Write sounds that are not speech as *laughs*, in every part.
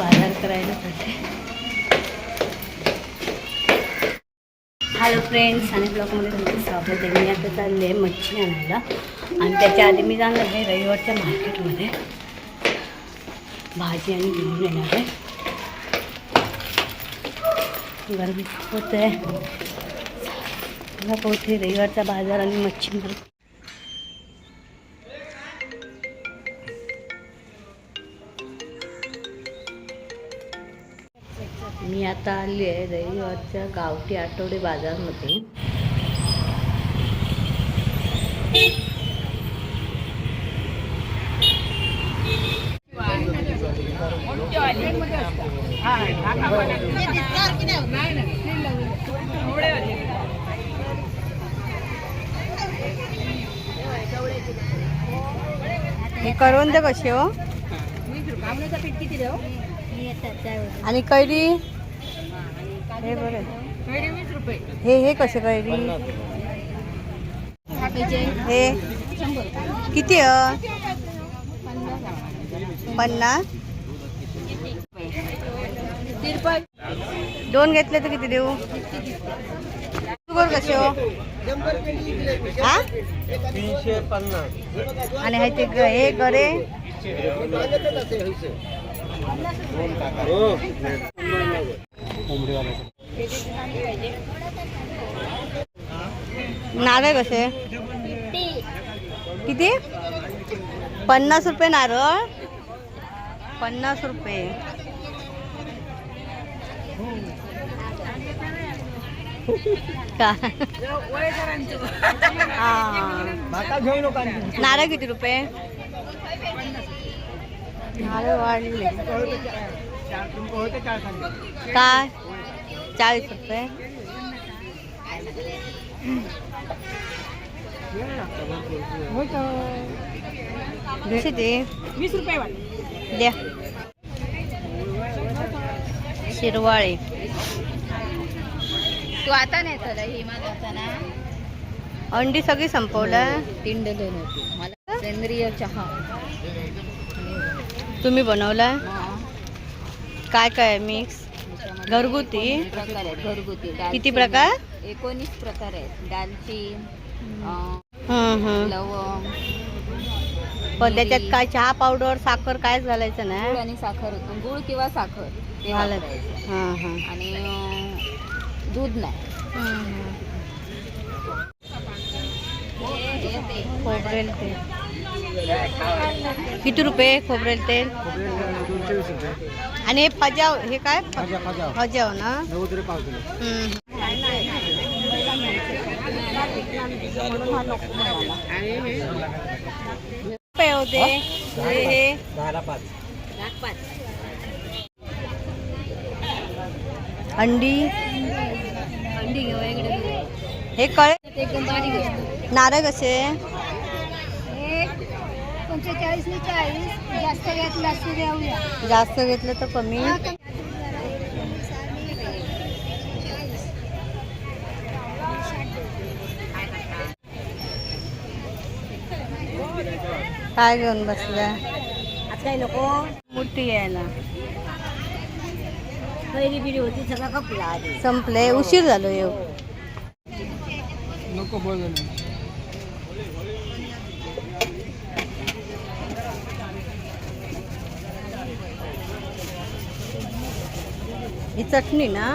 बाजार करायला जाते हॅलो फ्रेंड्स आणि ब्लॉगमध्ये तुमचं स्वागत आहे. मी आता चालले आहे मच्छी आणायला. आणि त्याच्या आधी मी जाणार आहे रविवारच्या मार्केटमध्ये. भाजी आणि घेऊन येणार आहे. गरमी होत. आहे रविवारचा बाजार आणि मच्छी मी आता आली आहे रविवारच्या गावठी आठवडे बाजारमध्ये. हे करवंद कसे हो. आणि कैरी? हे बरं. हे हे कसे काय हे किती पन्नास. दोन घेतले तर किती देऊ? शुगर कसे हो? हा? तीनशे पन्नास आणि हे ते हे गरे नारळ कसे? किती? पन्नास रुपये नारळ. पन्नास रुपये. नारळ किती रुपये? नारळ वाढले काय? चाळीस रुपये? वीस रुपये द्या. शिरवाळे. तू आता नाही ही माझा अंडी सगळी संपवलं. तिंडले नव्हती मला सेंद्रिय चहा. तुम्ही बनवला. काय काय मिक्स घरगुती प्रकार आहेत घरगुती. किती. प्रकार? एकोणीस प्रकार आहेत. दालचीन अं, हम्म, हम्म. लवंग पण त्याच्यात काय चहा पावडर साखर कायच घालायचं गुळ ना आणि साखर होतं. गुळ किंवा साखर ते वापरायचं. हां हां आणि अं, दूध नाही. हे ते. खोबरेल तेल. किती रुपये खोबरेल तेल? रुपये. आणि हे फजाव हे काय फजाव ना? नव्वद रुपये पाव किलो. हम्म. रुपये होते हे. हे दहाला पाच. अंडी? अंडी घेऊ इकडे घेऊ. हे कळे. नारळ कसे? चाळीस. जास्त घेतलं देऊया जास्त घेतलं तर कमी. काय घेऊन बसल्या? काय नको? मोठी यायला. होती सगळा कपला संपले उशीर झालो येऊ नको बोल. ही चटणी ना.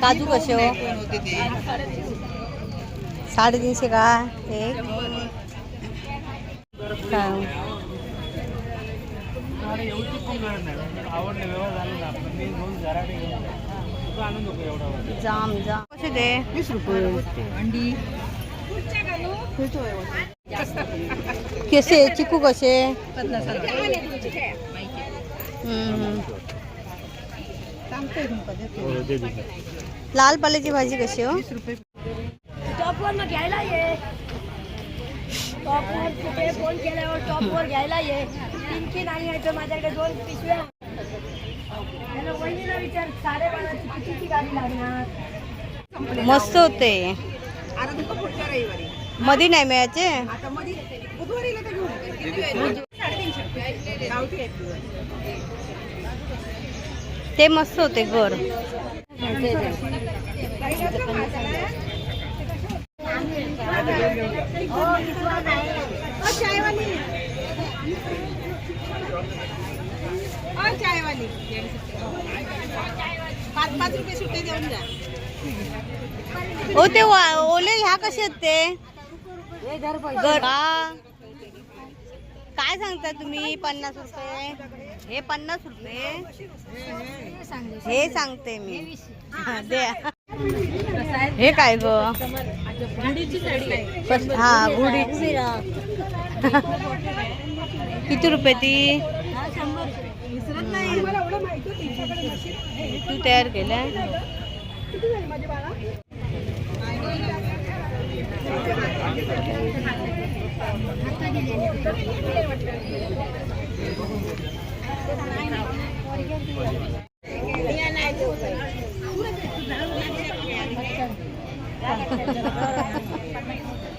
काजू कसे हो? साडेतीनशे का? एक. आवडले व्यवहार झाले. ना जाम जाम. कसे दे? वीस रुपये. अंडी. कसे? चिकू कसे. हो लाल पाल्याची भाजी कशी हो? टॉपवर मग घ्यायला ये. टॉपवर कुठे फोन केल्यावर टॉपवर घ्यायला ये. तीन तीन आणि माझ्याकडे दोन पिशव्या मस्त होते. मधी नाही मिळायचे. ते मस्त होते अ, चायवाली. पाच पाच रुपये सुट्टे देऊन जा. हो ते ओले ह्या कसे आहेत ते. काय सांगता तुम्ही? पन्नास रुपये? हे पन्नास रुपये? हे सांगते मी. हा, द्या हे काय ग? हा गुढीची किती रुपये ती? तू तयार केल्या *laughs*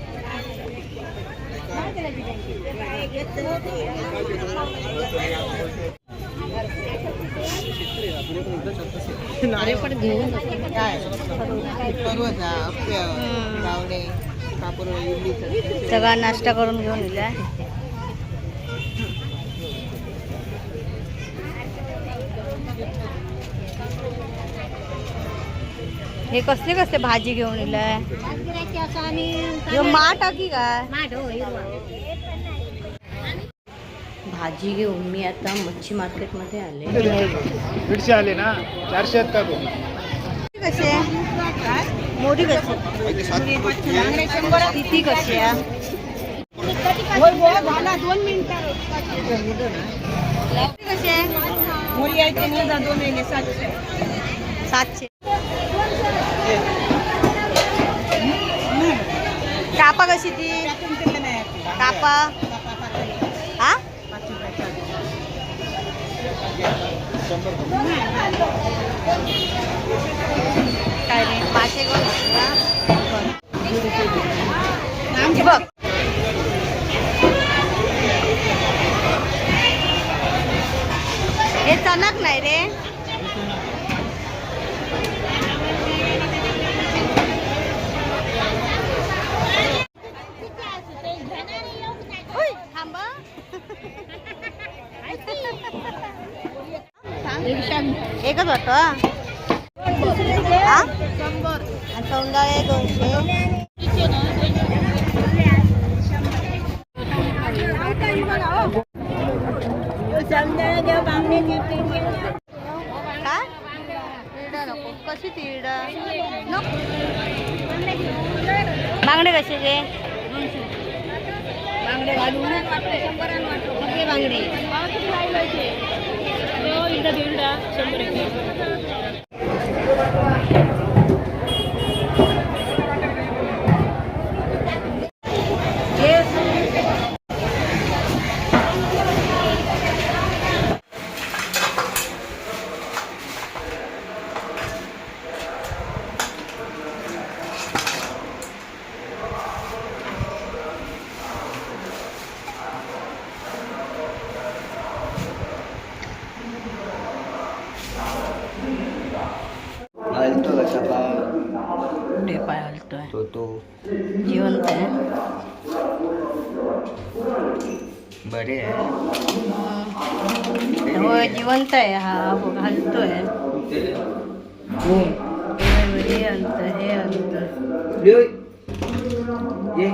अरे पण घेऊन काय? परवजा अप्य गावडे कापूर सगळा. नाश्ता करून घेऊन दिलाय हे कसले कसले भाजी घेऊन ह्यो माठ टाकी काय? भाजी घेऊन मी आता मच्छी मार्केटमध्ये आले. दीडशे आले ना? चारशे आहेत का कसे? मोठी कशी? किती कशी आहे? दोन मिनिटं. कशी आहे? मोरी यायचे नाही जा दोन महिने सातशे. सातशे. कापा कशी ती? कापा. हा? काय रे पाचशे बघ. हे चणक नाही रे. एकच होतं हा आणि सौंदर्य दोनशे काय तिरडा नको कशी तिरडा नको बांगडे कशाचे बांगडे घालून बांगडे வீடா செம்புரைக்கு हलतोय तो तो जिवंत आहे बरे आहे होय जिवंत आहे हा बघ हलतोय हे अंत हे अंत ये